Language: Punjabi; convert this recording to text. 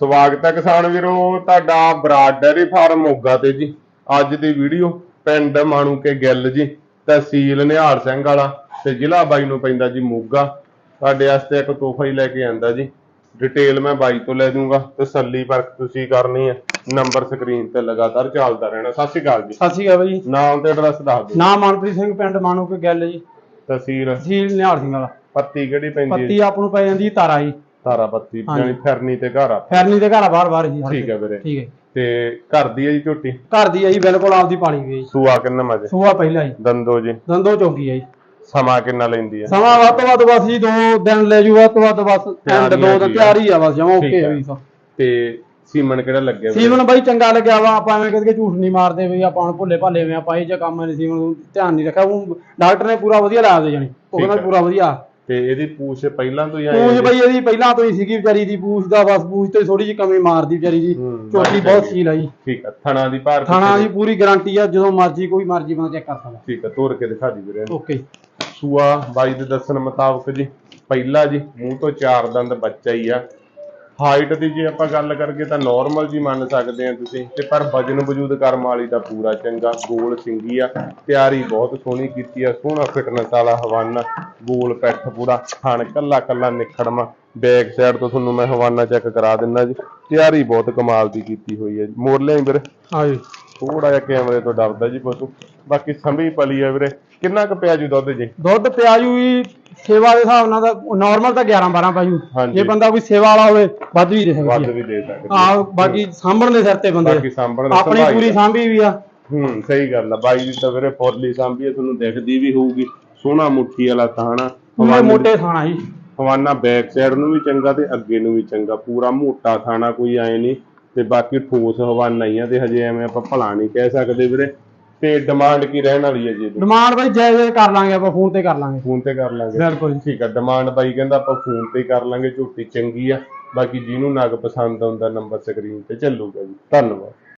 ਸਵਾਗਤ ਹੈ ਕਿਸਾਨ ਵੀਰੋ ਤੁਹਾਡਾ ਬਰਾਡ ਡੈਰੀ ਫਾਰਮ ਮੋਗਾ ਤੇ ਜੀ। ਅੱਜ ਦੀ ਵੀਡੀਓ ਪਿੰਡ ਮਾਣੂਕੇ ਗਿੱਲ ਜੀ ਤਹਿਸੀਲ ਨਿਹਾਲ ਸਿੰਘ ਵਾਲਾ ਤੇ ਜ਼ਿਲ੍ਹਾ ਬਾਈ ਨੂੰ ਪੈਂਦਾ ਜੀ ਮੋਗਾ। ਤੁਹਾਡੇ ਵਾਸਤੇ ਇੱਕ ਤੋਹਫਾ ਹੀ ਲੈ ਕੇ ਆਂਦਾ ਜੀ। ਡਿਟੇਲ ਮੈਂ ਬਾਈ ਤੋਂ ਲੈ ਦੂੰਗਾ ਤਸੱਲੀ ਪਰਖ ਤੁਸੀਂ ਕਰਨੀ ਹੈ। ਨੰਬਰ ਸਕਰੀਨ ਤੇ ਲਗਾਤਾਰ ਚੱਲਦਾ ਰਹਿਣਾ। ਸਤਿ ਸ਼੍ਰੀ ਅਕਾਲ ਜੀ। ਸਤਿ ਸ਼੍ਰੀ ਅਕਾਲ ਬਾਈ। ਨਾਮ ਤੇ ਐਡਰੈਸ ਦੱਸ ਦਿਓ। ਨਾਮ ਮਨਪ੍ਰੀਤ ਸਿੰਘ ਪਿੰਡ ਮਾਨੋ ਕੇ ਗੱਲ ਜੀ। ਤਹਿਸੀਲ? ਤਹਿਸੀਲ ਨਿਹਾਲ ਸਿੰਘ ਵਾਲਾ। ਪੱਤੀ ਕਿਹੜੀ ਪੈਂਦੀ ਪੱਤੀ ਹੈ ਆਪ ਨੂੰ ਪੈ ਜਾਂਦੀ ਤਾਰਾ ਜੀ। ਤਾਰਾ ਪੱਤੀ ਹਾਂਜੀ। ਫਿਰਨੀ ਤੇ ਘਰ। ਆ ਫੈਰਨੀ ਦੇ ਘਰ ਬਾਹਰ ਬਾਹਰ ਜੀ ਠੀਕ ਹੈ ਵੀਰੇ। ਠੀਕ ਹੈ। ਤੇ ਘਰ ਦੀ ਹੈ ਜੀ ਝੋਟੀ? ਘਰ ਦੀ ਹੈ ਜੀ ਬਿਲਕੁਲ ਆਪਦੀ ਪਾਲੀ ਜੀ। ਸੂਆ ਕਿੰਨਾ ਮਜੇ ਸੂਆ ਪਹਿਲਾ ਜੀ। ਦੰਦੋ ਜੀ। ਦੰਦੋ ਚੌਕੀ ਹੈ ਜੀ। ਸਮਾਂ ਕਿੰਨਾ ਲੈਂਦੀ ਹੈ? ਸਮਾਂ ਵੱਧ ਤੋਂ ਵੱਧ ਬਸ ਜੀ ਦੋ ਦਿਨ ਲੈ ਜੂ ਵੱਧ ਤੋਂ ਵੱਧ ਬਸ ਐਂਡ ਤਿਆਰੀ ਆ ਦੋ ਦਿਨ ਜੀ। ਤਿਆਰੀ ਆ ਬਸ ਜਮਾ ਠੀਕ ਓਕੇ ਹੈ। ਹੈ ਵੀ ਸਭ। ਤੇ ਸੀਮਨ ਕਿਹੜਾ ਲੱਗਿਆ ਵੀਰੇ? ਸੀਮਨ ਬਾਈ ਚੰਗਾ ਲੱਗਿਆ ਵਾ ਆਪਾਂ ਐਵੇਂ ਕਿਤੇ ਝੂਠ ਨਹੀਂ ਮਾਰਦੇ ਵੀ ਆਪਾਂ ਹੁਣ ਭੁੱਲੇ ਭਾਲੇ ਵੇਂ ਆਪਾਂ ਇਹ ਜਿਹਾ ਕੰਮ ਨਹੀਂ ਸੀਮਨ ਨੂੰ ਧਿਆਨ ਨਹੀਂ ਰੱਖਿਆ ਉਹ ਡਾਕਟਰ ਨੇ ਪੂਰਾ ਵਧੀਆ ਲਾਇਆ ਦੇ ਜਾਣੀ। ਉਹ ਠੀਕ ਕਹਿੰਦਾ ਹੈ। ਪੂਰਾ ਵਧੀਆ। ਤੇ ਇਹਦੀ ਪੂਛ ਪਹਿਲਾਂ ਤੋਂ ਹੀ ਆਈ ਪੂਛ ਬਈ ਇਹਦੀ ਪਹਿਲਾਂ ਤੋਂ ਹੀ ਸੀਗੀ ਵਿਚਾਰੀ ਦੀ ਪੂਛ ਦਾ ਬਸ ਪੂਛ ਤੇ ਥੋੜੀ ਜਿਹੀ ਕਮੀ ਮਾਰਦੀ ਵਿਚਾਰੀ ਝੋਟੀ ਬਾਕੀ ਬਹੁਤ ਸੀਲ ਆ ਜੀ। ਠੀਕ ਹੈ ਥਣਾ ਦੀ ਭਾਰ ਥਾਣਾ ਦੀ ਪੂਰੀ ਗਾਰੰਟੀ ਆ ਜਦੋਂ ਮਰਜ਼ੀ ਕੋਈ ਮਰਜ਼ੀ ਬੰਦਾ ਚੈੱਕ ਕਰ ਸਕਦਾ। ਠੀਕ ਹੈ ਤੋੜ ਕੇ ਦਿਖਾ ਦੀ ਵੀਰੇ ਓਕੇ ਸੂਆ ਬਾਈ ਦੇ ਦੱਸਣ ਮੁਤਾਬਕ ਜੀ ਪਹਿਲਾ ਜੀ ਮੂੰਹ ਤੋਂ ਚਾਰ ਦੰਦ ਬੱਚਾ ਹੀ ਆ। ਹਾਈਟ ਦੀ ਜੇ ਆਪਾਂ ਗੱਲ ਕਰਕੇ ਤਾਂ ਨਾਰਮਲ ਜੀ ਮੰਨ ਸਕਦੇ ਆ ਤੁਸੀਂ ਤੇ ਪਰ ਵਜਨ ਵਜੂਦ ਕਰਮ ਵਾਲੀ ਦਾ ਪੂਰਾ ਚੰਗਾ ਗੋਲ ਸਿੰਗੀ ਆ ਤਿਆਰੀ ਬਹੁਤ ਸੋਹਣੀ ਕੀਤੀ ਆ ਸੋਹਣਾ ਫਿਟਨੈਸ ਵਾਲਾ ਹਵਾਨਾ ਗੋਲ ਪੈਠ ਪੂਰਾ ਥਣ ਕੱਲਾ ਕੱਲਾ ਨਿਖੜਮਾ ਬੈਕ ਸਾਈਡ ਤੋਂ ਤੁਹਾਨੂੰ ਮੈਂ ਹਵਾਨਾ ਚੈੱਕ ਕਰਾ ਦਿੰਦਾ ਜੀ ਤਿਆਰੀ ਬਹੁਤ ਕਮਾਲ ਦੀ ਕੀਤੀ ਹੋਈ ਹੈ ਲਿਆ ਵੀਰੇ? ਹਾਂ ਜੀ। ਥੋੜਾ ਜਿਹਾ ਕੈਮਰੇ ਤੋਂ ਡਰਦਾ ਜੀ ਪਸ਼ੂ ਬਾਕੀ ਸੰਭੀ ਪਲੀ ਆ ਵੀਰੇ। ਕਿੰਨਾ ਕੁ ਪਿਆ ਜੀ ਦੁੱਧ ਜੀ? ਦੁੱਧ ਪਿਆਜੂ ਜੀ ਸੇਵਾ ਦੇ ਹਿਸਾਬ ਨਾਲ ਤਾਂ ਨਾਰਮਲ ਤਾਂ 11 12 ਪਾਜੂ ਹਾਂਜੀ। ਜੇ ਬੰਦਾ ਕੋਈ ਸੇਵਾ ਵਾਲਾ ਹੋਵੇ ਵੱਧ ਵੀ ਦੇ ਵੱਧ ਸਕਦੀ ਵੀ ਦੇ ਸਕਦੇ ਆ ਬਾਕੀ ਸਾਂਭਣ ਦੇ ਸਿਰ ਤੇ ਬੰਦੇ। ਬਾਕੀ ਸਾਂਭਣ ਆਪਣੀ ਸੰਭਾਈ ਪੂਰੀ ਦਾ। ਸਾਂਭੀ ਵੀ ਆ। ਹੂੰ ਸਹੀ ਗੱਲ ਆ। ਬਾਈ ਦੀ ਤਾਂ ਵੀਰੇ ਫੁੱਲੀ ਸਾਂਭੀ ਆ, ਤੁਹਾਨੂੰ ਦਿਖਦੀ ਵੀ ਹੋਊਗੀ। ਸੋਹਣਾ ਮੁੱਠੀ ਵਾਲਾ ਤਾਣਾ ਪੂਰੇ ਮੋਟੇ ਥਾਣਾ ਜੀ। ਹਵਾਨਾ ਬੈਕ ਸਾਈਡ ਨੂੰ ਵੀ ਚੰਗਾ ਤੇ ਅੱਗੇ ਨੂੰ ਵੀ ਚੰਗਾ। ਪੂਰਾ ਮੋਟਾ ਥਾਣਾ ਕੋਈ ਐ ਨਹੀਂ। ਤੇ ਬਾਕੀ ਠੋਸ ਹਵਾਨਾ ਹੀ ਆ ਤੇ ਹਜੇ ਐਵੇਂ ਆਪਾਂ ਭਲਾ ਨਹੀਂ ਕਹਿ ਸਕਦੇ ਵੀਰੇ। ਤੇ ਡਿਮਾਂਡ ਕੀ ਰਹਿਣ ਵਾਲੀ ਹੈ ਜੀ ਇਹਦੀ? ਡਿਮਾਂਡ ਬਾਈ ਜਾਇਜ਼ ਕਰ ਲਾਂਗੇ ਆਪਾਂ ਫੋਨ ਤੇ ਕਰ ਲਾਂਗੇ। ਫੋਨ ਤੇ ਕਰ ਲਾਂਗੇ। ਬਿਲਕੁਲ ਜੀ। ਠੀਕ ਆ ਡਿਮਾਂਡ ਬਾਈ ਕਹਿੰਦਾ ਆਪਾਂ ਫੋਨ ਤੇ ਹੀ ਕਰ ਲਾਂਗੇ ਝੋਟੀ ਚੰਗੀ ਆ। ਬਾਕੀ ਜਿਹਨੂੰ ਨਗ ਪਸੰਦ ਆਉਂਦਾ ਨੰਬਰ ਸਕਰੀਨ ਤੇ ਚੱਲੂਗਾ ਜੀ। ਧੰਨਵਾਦ।